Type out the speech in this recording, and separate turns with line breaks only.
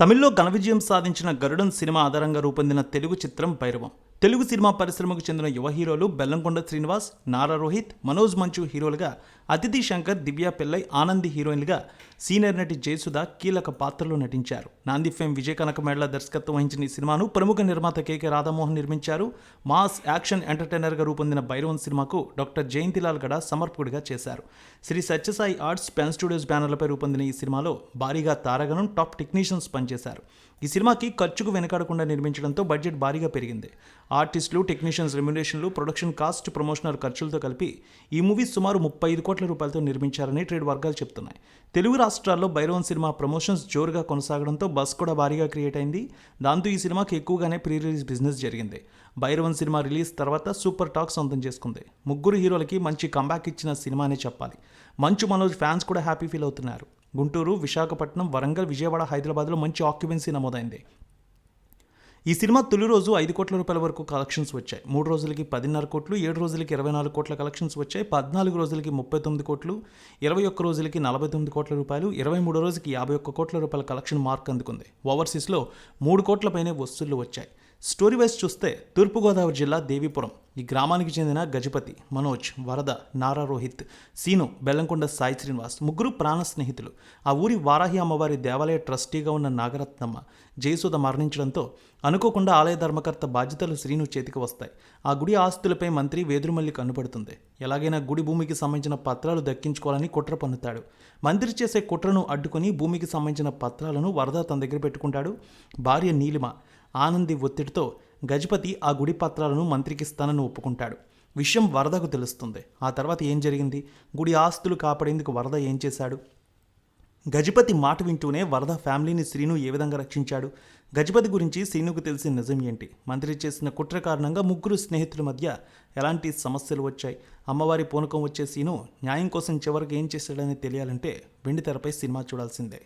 తమిళ్ళో ఘన విజయం సాధించిన గరుడన్ సినిమా ఆధారంగా రూపొందిన తెలుగు చిత్రం భైరవం. తెలుగు సినిమా పరిశ్రమకు చెందిన యువ హీరోలు బెల్లంకొండ శ్రీనివాస్ నారా రోహిత్ మనోజ్ మంచు హీరోలుగా అతిథి శంకర్ దివ్య పిల్లై ఆనంది హీరోయిన్లుగా సీనియర్ నటి జయసుధ కీలక పాత్రలో నటించారు. నాంది ఫేమ్ విజయ్ కనకమేళ్ళ దర్శకత్వం వహించిన ఈ సినిమాను ప్రముఖ నిర్మాత కేకే రాధామోహన్ నిర్మించారు. మాస్ యాక్షన్ ఎంటర్టైనర్గా రూపొందిన భైరవన్ సినిమాకు డాక్టర్ జయంతిలాల్ గడ సమర్పకుడిగా చేశారు. Shri Sathyasai arts pen studios బ్యానర్లపై రూపొందిన ఈ సినిమాలో భారీగా తారగణం టాప్ టెక్నీషియన్స్ పనిచేశారు. ఈ సినిమాకి ఖర్చుకు వెనకాడకుండా నిర్మించడంతో బడ్జెట్ భారీగా పెరిగింది. ఆర్టిస్టులు టెక్నీషియన్స్ రెమ్యునేషన్లు ప్రొడక్షన్ కాస్ట్ ప్రమోషనల్ ఖర్చులతో కలిపి ఈ మూవీ సుమారు ముప్పై ఐదు కోట్ల రూపాయలతో నిర్మించారని ట్రేడ్ వర్గాలు చెప్తున్నాయి. తెలుగు రాష్ట్రాల్లో భైరవన్ సినిమా ప్రమోషన్స్ జోరుగా కొనసాగడంతో బస్ కూడా భారీగా క్రియేట్ అయింది. దాంతో ఈ సినిమాకి ఎక్కువగానే ప్రీ రిలీజ్ బిజినెస్ జరిగింది. భైరవన్ సినిమా రిలీజ్ తర్వాత సూపర్ టాక్ సొంతం చేసుకుంది. ముగ్గురు హీరోలకి మంచి కంబ్యాక్ ఇచ్చిన సినిమా అనే చెప్పాలి. మంచు మనోజ్ ఫ్యాన్స్ కూడా హ్యాపీ ఫీల్ అవుతున్నారు. గుంటూరు విశాఖపట్నం వరంగల్ విజయవాడ హైదరాబాద్లో మంచి ఆక్యుపెన్సీ నమోదైంది. ఈ సినిమా తొలి రోజు ఐదు కోట్ల రూపాయల వరకు కలెక్షన్స్ వచ్చాయి. మూడు రోజులకి పదిన్నర కోట్లు ఏడు రోజులకి ఇరవై నాలుగు కోట్ల కలెక్షన్స్ వచ్చాయి. పద్నాలుగు రోజులకి ముప్పై తొమ్మిది కోట్లు ఇరవై ఒక్క రోజులకి నలభై తొమ్మిది కోట్ల రూపాయలు ఇరవై మూడు రోజుకి యాభై ఒక్క కోట్ల రూపాయల కలెక్షన్ మార్క్ అందుకుంది. ఓవర్సీస్లో మూడు కోట్ల పైనే వసూళ్ళు వచ్చాయి. స్టోరీ వైజ్ చూస్తే తూర్పుగోదావరి జిల్లా దేవీపురం ఈ గ్రామానికి చెందిన గజపతి మనోజ్ వరద నారా రోహిత్ సీను బెల్లంకొండ సాయి శ్రీనివాస్ ముగ్గురు ప్రాణ స్నేహితులు. ఆ ఊరి వారాహి అమ్మవారి దేవాలయ ట్రస్టీగా ఉన్న నాగరత్నమ్మ జయసుధ మరణించడంతో అనుకోకుండా ఆలయ ధర్మకర్త బాధ్యతలు శ్రీను చేతికి వస్తాయి. ఆ గుడి ఆస్తులపై మంత్రి వేదురుమల్లి కన్నుపడుతుంది. ఎలాగైనా గుడి భూమికి సంబంధించిన పత్రాలు దక్కించుకోవాలని కుట్ర పన్నుతాడు. మంత్రి చేసే కుట్రను అడ్డుకొని భూమికి సంబంధించిన పత్రాలను వరద తన దగ్గర పెట్టుకుంటాడు. భార్య నీలిమ ఆనంది ఒత్తిడితో గజపతి ఆ గుడి పత్రాలను మంత్రికిస్తానని ఒప్పుకుంటాడు. విషయం వరదకు తెలుస్తుంది. ఆ తర్వాత ఏం జరిగింది? గుడి ఆస్తులు కాపాడేందుకు వరద ఏం చేశాడు? గజపతి మాట వింటూనే వరద ఫ్యామిలీని శ్రీను ఏ విధంగా రక్షించాడు? గజపతి గురించి శ్రీనుకు తెలిసిన నిజం ఏంటి? మంత్రి చేసిన కుట్ర కారణంగా ముగ్గురు స్నేహితుల మధ్య ఎలాంటి సమస్యలు వచ్చాయి? అమ్మవారి పూనకం వచ్చే శ్రీను న్యాయం కోసం చివరికి ఏం చేశాడని తెలియాలంటే వెండితెరపై సినిమా చూడాల్సిందే.